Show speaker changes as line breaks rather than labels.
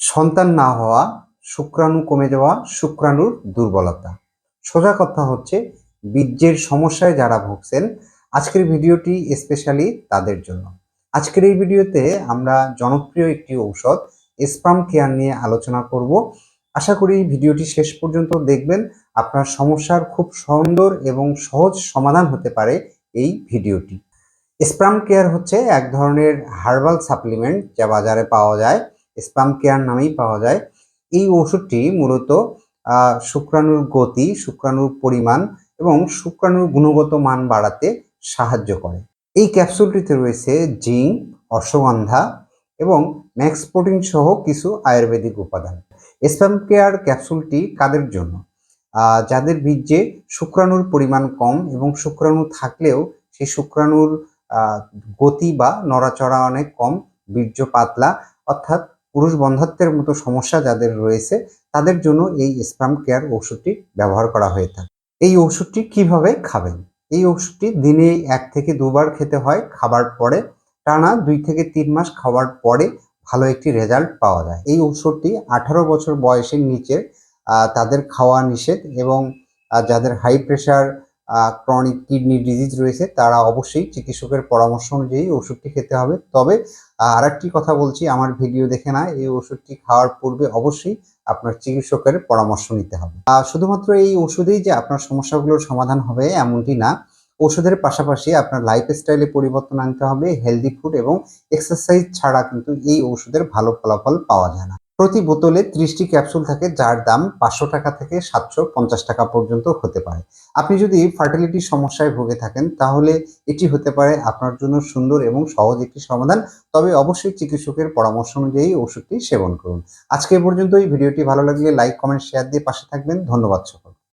সন্তান না হওয়া, শুক্রাণু কমে যাওয়া, শুক্রাণুর দুর্বলতা। সোজা কথা হচ্ছে, বীর্যের সমস্যায় যারা ভুগছেন, আজকের ভিডিওটি স্পেশালি তাদের জন্য। আজকের এই ভিডিওতে আমরা জনপ্রিয় একটি ঔষধ স্পাম কেয়ার নিয়ে আলোচনা করব। আশা করি ভিডিওটি শেষ পর্যন্ত দেখবেন। আপনার সমস্যার খুব সুন্দর এবং সহজ সমাধান হতে পারে এই ভিডিওটি। স্পাম কেয়ার হচ্ছে এক ধরনের হার্বাল সাপ্লিমেন্ট যা বাজারে পাওয়া যায়। স্পাম কেয়ার নামেই পাওয়া যায়। এই ওষুধটি মূলত শুক্রাণুর গতি, শুক্রাণুর পরিমাণ এবং শুক্রাণুর গুণগত মান বাড়াতে সাহায্য করে। এই ক্যাপসুলটিতে রয়েছে জিঙ্ক, অশ্বগন্ধা এবং ম্যাক্স প্রোটিন সহ কিছু আয়ুর্বেদিক উপাদান। স্প্যাম কেয়ার ক্যাপসুলটি কাদের জন্য? যাদের বীর্যে শুক্রাণুর পরিমাণ কম এবং শুক্রাণু থাকলেও সেই শুক্রাণুর গতি বা নড়াচড়া অনেক কম, বীর্য পাতলা, অর্থাৎ পুরুষ বন্ধাত্বের মতো সমস্যা যাদের রয়েছে, তাদের জন্য এই স্পাম কেয়ার ওষুধটি ব্যবহার করা হয়ে থাকে। এই ওষুধটি কীভাবে খাবেন? এই ওষুধটি দিনে এক থেকে দুবার খেতে হয়, খাবার পরে টানা দুই থেকে তিন মাস খাওয়ার পরে ভালো একটি রেজাল্ট পাওয়া যায়। এই ওষুধটি আঠারো বছর বয়সের নিচে তাদের খাওয়া নিষেধ এবং যাদের high pressure chronic kidney disease রয়েছে, তারা অবশ্যই চিকিৎসকের পরামর্শ অনুযায়ী ওষুধটি খেতে হবে। তবে আর একটি কথা বলছি, আমার ভিডিও দেখে না, এই ওষুধটি খাওয়ার পূর্বে অবশ্যই আপনার চিকিৎসকের পরামর্শ নিতে হবে। শুধুমাত্র এই ওষুধেই যে আপনার সমস্যাগুলোর সমাধান হবে এমনটি না, ওষুধের পাশাপাশি আপনার লাইফ স্টাইলে পরিবর্তন আনতে হবে হেলদি ফুড এবং এক্সারসাইজ ছাড়া কিন্তু এই ওষুধের ভালো ফলাফল পাওয়া যায় না। প্রতি বোতলে ত্রিশটি ক্যাপসুল থাকে, যার দাম পাঁচশো টাকা থেকে সাতশো পঞ্চাশ টাকা পর্যন্ত হতে পারে। আপনি যদি ফার্টিলিটির সমস্যায় ভুগে থাকেন, তাহলে এটি হতে পারে আপনার জন্য সুন্দর এবং সহজ একটি সমাধান। তবে অবশ্যই চিকিৎসকের পরামর্শ অনুযায়ী ওষুধটি সেবন করুন। আজকে পর্যন্ত এই ভিডিওটি ভালো লাগলে লাইক, কমেন্ট, শেয়ার দিয়ে পাশে থাকবেন। ধন্যবাদ সকল